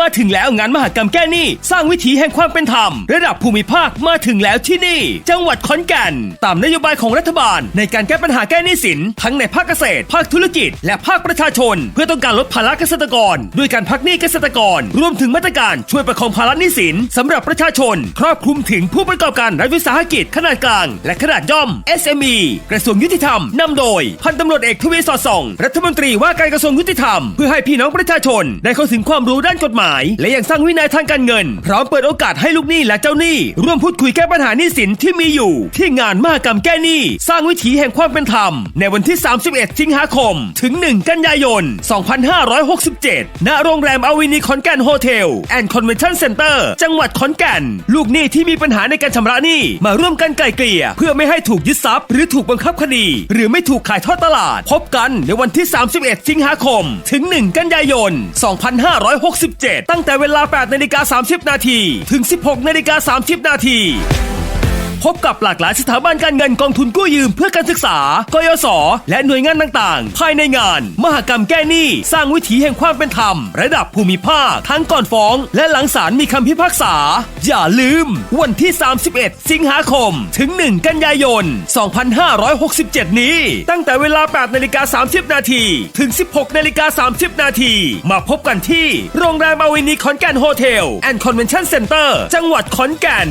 มาถึงแล้วงานมหกรรมแก้หนี้ สร้างวิถีแห่งความเป็นธรรม ระดับภูมิภาคมาถึงแล้วที่นี่ จังหวัดขอนแก่น ตามนโยบายของรัฐบาล ในการแก้ปัญหาแก้หนี้สิน ทั้งในภาคเกษตร ภาคธุรกิจ และภาคประชาชน เพื่อต้องการลดภาระเกษตรกร ด้วยการพักหนี้เกษตรกร รวมถึงมาตรการช่วยประคองภาระหนี้สินสำหรับประชาชน ครอบคลุมถึงผู้ประกอบการรัฐวิสาหกิจขนาดกลาง และขนาดย่อม SME กระทรวงยุติธรรมนำโดยพันตำรวจเอกทวีสอดส่อง รัฐมนตรีว่าการกระทรวงยุติธรรมเพื่อให้พี่น้องประชาชนได้เข้าถึงความรู้ด้านกฎหมายและยังสร้างวินัยทางการเงิน พร้อมเปิดโอกาสให้ลูกหนี้และเจ้าหนี้ ร่วมพูดคุยแก้ปัญหาหนี้สินที่มีอยู่ ที่งานมหกรรมแก้หนี้ สร้างวิถีแห่งความเป็นธรรม ในวันที่ 31 สิงหาคม ถึง 1 กันยายน 2567 ณ โรงแรมอวินีขอนแก่นโฮเทลแอนด์คอนเวนชั่นเซ็นเตอร์จังหวัดขอนแก่น ลูกหนี้ที่มีปัญหาในการชำระหนี้มาร่วมกันไกล่เกลี่ย เพื่อไม่ให้ถูกยึดทรัพย์ หรือถูกบังคับคดี หรือไม่ถูกขายทอดตลาด พบกันในวันที่ 31 สิงหาคม ถึง 1 กันยายน 2567ตั้งแต่เวลา 8 นาฬิกา 30 นาที ถึง 16 นาฬิกา 30 นาที พบกับหลากหลายสถาบันการเงินกองทุนกู้ยืมเพื่อการศึกษา กยศ และหน่วยงานต่างๆ ภายในงาน มหกรรมแก้หนี้ สร้างวิถีแห่งความเป็นธรรม ระดับภูมิภาค ทั้งก่อนฟ้อง และหลังศาลมีคำพิพากษา อย่าลืม วันที่ 31 สิงหาคม ถึง 1 กันยายน 2567 นี้ ตั้งแต่เวลา 8นาฬิกา30 นาทีถึง 16นาฬิกา30 นาทีมาพบกันที่ โรงแรมอวินีขอนแก่นโฮเทลแอนด์คอนเวนชั่นเซ็นเตอร์จังหวัดขอนแก่น